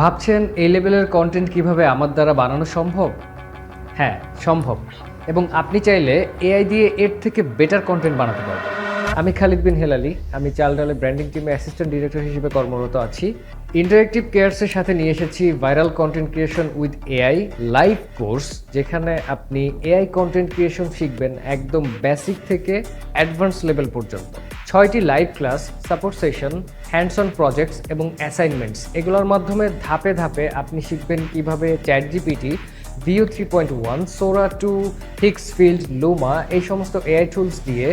ভাবছেন এই লেভেলের কন্টেন্ট কীভাবে আমার দ্বারা বানানো সম্ভব? হ্যাঁ সম্ভব। এবং আপনি চাইলে এআই দিয়ে এর থেকে বেটার কন্টেন্ট বানাতে পারবেন। আমি খালিদ বিন হেলালি, আমি চালডালে ব্র্যান্ডিং টিমে অ্যাসিস্ট্যান্ট ডিরেক্টর হিসেবে কর্মরত আছি। ইন্টারেক্টিভ কেয়ার্সের সাথে নিয়ে এসেছি viral content creation with AI live course যেখানে আপনি এআই কন্টেন্ট ক্রিয়েশন শিখবেন একদম বেসিক থেকে অ্যাডভান্স লেভেল পর্যন্ত। ছয়টি live class support session hands on projects এবং অ্যাসাইনমেন্টস এগুলোর মাধ্যমে ধাপে ধাপে আপনি শিখবেন কীভাবে chat GPT Veo three point one Sora two Higgsfield Luma এই সমস্ত এআই টুলস দিয়ে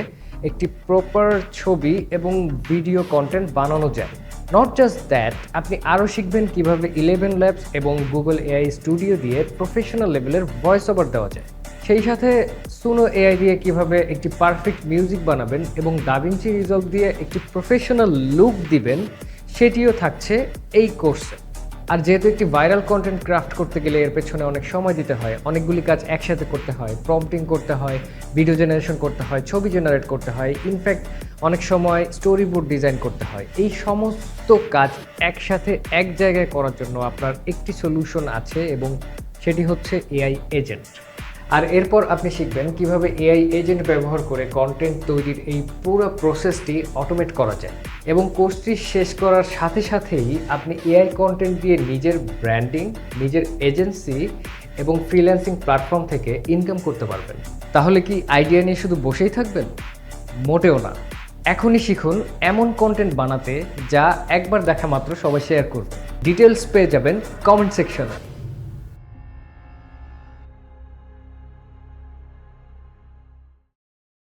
একটি প্রপার ছবি এবং ভিডিও কন্টেন্ট বানানো যায়। নট জাস্ট দ্যাট আপনি আরও শিখবেন কীভাবে ইলেভেন ল্যাবস এবং গুগল এআই স্টুডিও দিয়ে প্রফেশনাল লেভেলের ভয়েস ওভার দেওয়া যায়। সেই সাথে সুনো এআই দিয়ে কীভাবে একটি পারফেক্ট মিউজিক বানাবেন এবং দাভিঞ্চি রিজলভ দিয়ে একটি প্রফেশনাল লুক দিবেন, সেটিও থাকছে এই কোর্সে আর যেহেতু একটি ভাইরাল কন্টেন্ট ক্রাফট করতে গেলে এর পেছনে অনেক সময় দিতে হয়, অনেকগুলি কাজ একসাথে করতে হয় প্রম্পটিং করতে হয় ভিডিও জেনারেশন করতে হয়, ছবি জেনারেট করতে হয় ইনফ্যাক্ট অনেক সময় স্টোরি বোর্ড ডিজাইন করতে হয়। এই সমস্ত কাজ একসাথে এক জায়গায় করার জন্য আপনার একটি সলিউশন আছে এবং সেটি হচ্ছে এআই এজেন্ট আর এরপর আপনি শিখবেন কীভাবে এআই এজেন্ট ব্যবহার করে কন্টেন্ট তৈরির এই পুরো প্রসেসটি অটোমেট করা যায়। এবং কোর্সটি শেষ করার সাথে সাথেই আপনি এআই কন্টেন্ট দিয়ে নিজের ব্র্যান্ডিং নিজের এজেন্সি এবং ফ্রিল্যান্সিং প্ল্যাটফর্ম থেকে ইনকাম করতে পারবেন। তাহলে কি আইডিয়া নিয়ে শুধু বসেই থাকবেন? মোটেও না। এখনই শিখুন এমন কন্টেন্ট বানাতে যা একবার দেখা মাত্র সবাই শেয়ার করবে। ডিটেলস পেয়ে যাবেন কমেন্ট সেকশনে